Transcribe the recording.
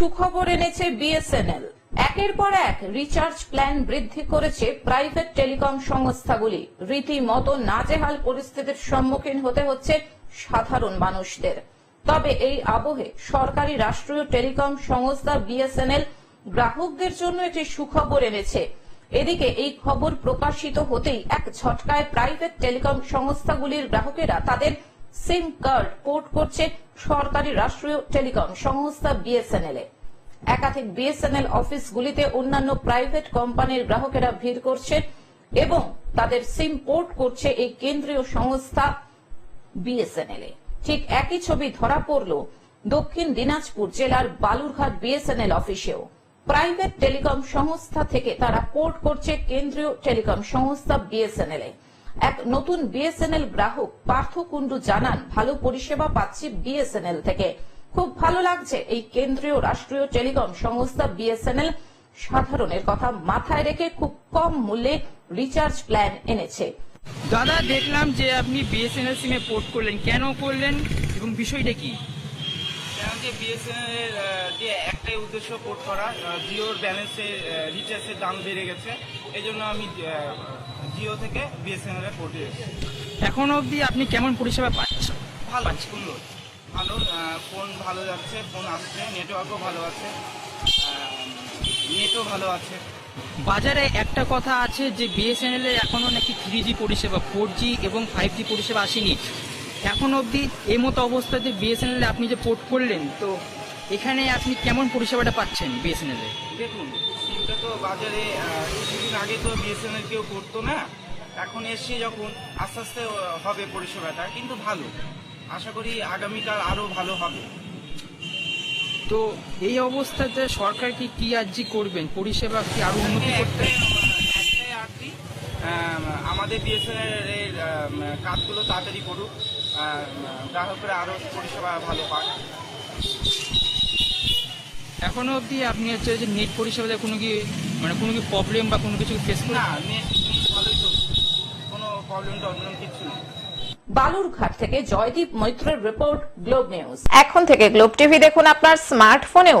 সুখবর এনেছে বিএসএনএল। একের পর এক রিচার্জ প্ল্যান বৃদ্ধি করেছে প্রাইভেট টেলিকম সংস্থাগুলি। রীতিমতো নাজেহাল পরিস্থিতির সম্মুখীন হতে হচ্ছে সাধারণ মানুষদের। তবে এই আবহে সরকারি রাষ্ট্রীয় টেলিকম সংস্থা বিএসএনএল গ্রাহকদের জন্য একটি সুখবর এনেছে। এদিকে এই খবর প্রকাশিত হতেই এক ঝটকায় প্রাইভেট টেলিকম সংস্থাগুলির গ্রাহকেরা তাদের সিম কার্ড পোর্ট করছে সরকারি রাষ্ট্রীয় টেলিকম সংস্থা বিএসএনএল এ। একাধিক বিএসএনএল অফিসগুলিতে অন্যান্য প্রাইভেট কোম্পানির গ্রাহকেরা ভিড় করছে এবং তাদের সিম পোর্ট করছে এই কেন্দ্রীয় সংস্থা বিএসএনএল এ। ঠিক একই ছবি ধরা পড়ল দক্ষিণ দিনাজপুর জেলার বালুরঘাট বিএসএনএল অফিসেও। প্রাইভেট টেলিকম সংস্থা থেকে তারা পোর্ট করছে কেন্দ্রীয় টেলিকম সংস্থা বিএসএনএল এ। এক নতুন বিএসএনএল গ্রাহক পার্থ কুন্ডু জানান, ভালো পরিষেবা পাচ্ছি বিএসএনএল থেকে। খুব ভালো লাগছে এই কেন্দ্রীয় রাষ্ট্রীয় টেলিকম সংস্থা বিএসএনএল সাধারণের কথা মাথায় রেখে খুব কম মূল্যে রিচার্জ প্ল্যান এনেছে। দাদা, দেখলাম যে আপনি বিএসএনএল সিমে পোর্ট করলেন। কেন করলেন এবং বিষয়টা কি? যে বিএসএনএল যে একটাই উদ্দেশ্য পোর্ট করা জিওর ব্যালেন্সের রিচার্জের দাম বেড়ে গেছে এই জন্য আমি জিও থেকে বিএসএনএল এসেছি। এখন অবধি আপনি কেমন পরিষেবা পাচ্ছেন? ভালো সুন্দর। ভালো ফোন ভালো যাচ্ছে ফোন আসছে নেটওয়ার্কও ভালো আছে নেটও ভালো আছে। বাজারে একটা কথা আছে যে বিএসএনএল এর এখনও নাকি থ্রি জি পরিষেবা ফোর জি এবং ফাইভ জি পরিষেবা আসেনি। এখন অবধি এই মতো অবস্থাতে বিএসএনএল আপনি যে পোর্ট করলেন তো এখানে আপনি কেমন পরিষেবাটা পাচ্ছেন বিএসএনএল এ? দেখুন সিমটা তো বাজারে কিছুদিন আগে তো বিএসএনএল কেউ করতো না। এখন এসে যখন আস্তে আস্তে হবে পরিষেবাটা কিন্তু ভালো। আশা করি আগামীকাল আরও ভালো হবে। তো এই অবস্থাতে সরকার কি কি আর্জি করবেন? পরিষেবা কি আরও উন্নতি করতে? আম, আমাদের বিএসএনএল এর কাজগুলো তাড়াতাড়ি করুক। গ্রাহকরা আরও পরিষেবা ভালো পাক। এখনও অবধি আপনি হচ্ছে যে নেট পরিষেবাতে কোনো কি মানে কোনো কি প্রবলেম বা কোনো কিছু ফেস না করেন নেট ভালোই চলছে কোনো প্রবলেম টবলেম কিছু নেই। বালুরঘাট থেকে জয়দীপ মৈত্রের রিপোর্ট গ্লোব নিউজ এখন থেকে গ্লোব টিভি দেখুন আপনার স্মার্টফোনেও